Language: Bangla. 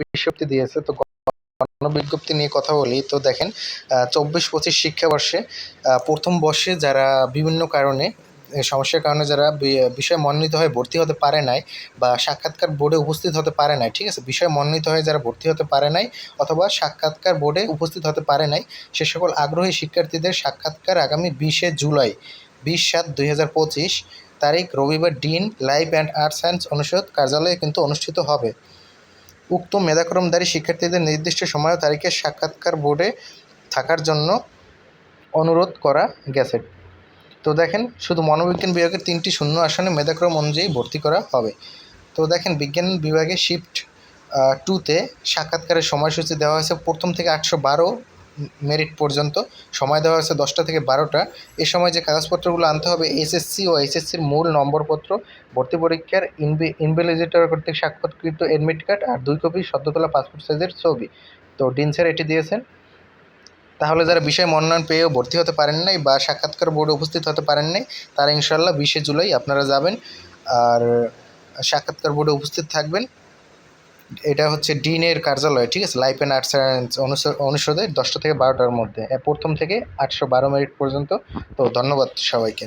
বিজ্ঞপ্তি দিয়েছে, তো গণবিজ্ঞপ্তি নিয়ে কথা বলি। তো দেখেন চব্বিশ পঁচিশ শিক্ষাবর্ষে প্রথম বর্ষে যারা বিভিন্ন কারণে সমস্যার কারণে যারা বিষয় মনোনীত হয়ে ভর্তি হতে পারে নাই বা সাক্ষাৎকার বোর্ডে উপস্থিত হতে পারে নাই, ঠিক আছে? বিষয় মনোনীত হয়ে যারা ভর্তি হতে পারে নাই অথবা সাক্ষাৎকার বোর্ডে উপস্থিত হতে পারে নাই, সে সকল আগ্রহী শিক্ষার্থীদের সাক্ষাৎকার আগামী বিশে জুলাই, বিশ সাত দুই হাজার পঁচিশ তারিখ রবিবার dean life and arts science অনুষদ কার্যালয়ে কিন্তু অনুষ্ঠিত হবে। উক্ত মেধাক্রমধারী শিক্ষার্থীদের নির্দিষ্ট সময় ও তারিখে সাক্ষাৎকার বোর্ডে থাকার জন্য অনুরোধ করা গেছে। তো দেখেন, শুধু মনোবিজ্ঞান বিভাগের তিনটি শূন্য আসনে মেধাক্রম অনুযায়ী ভর্তি করা হবে। তো দেখেন, বিজ্ঞান বিভাগে শিফট টুতে সাক্ষাৎকারের সময়সূচি দেওয়া হয়েছে প্রথম থেকে আটশো বারো মেরিট পর্যন্ত। সময় দেওয়া হয়েছে দশটা থেকে বারোটা। এ সময় যে কাগজপত্রগুলো আনতে হবে এসএসসি ও এসএসসির মূল নম্বরপত্র, ভর্তি পরীক্ষার ইনভি ইনভ্যালিডেটর কর্তৃক স্বাক্ষরকৃত এডমিট কার্ড আর দুই কপি সদ্যতলা পাসপোর্ট সাইজের ছবি। তো ডিন স্যার এটি দিয়েছেন। তাহলে যারা বিষয় মনোনয়ন পেয়েও ভর্তি হতে পারেন নাই বা সাক্ষাৎকার বোর্ডে উপস্থিত হতে পারেন নাই, তারা ইনশাল্লাহ বিশে জুলাই আপনারা যাবেন। আর সাক্ষাৎকার বোর্ডে উপস্থিত থাকবেন। এটা হচ্ছে ডিনের কার্যালয়, ঠিক আছে? লাইফ অ্যান্ড আর্টস সায়েন্স অনুষদের দশটা থেকে বারোটার মধ্যে। প্রথম থেকে আটশো বারো মিনিট পর্যন্ত। তো ধন্যবাদ সবাইকে।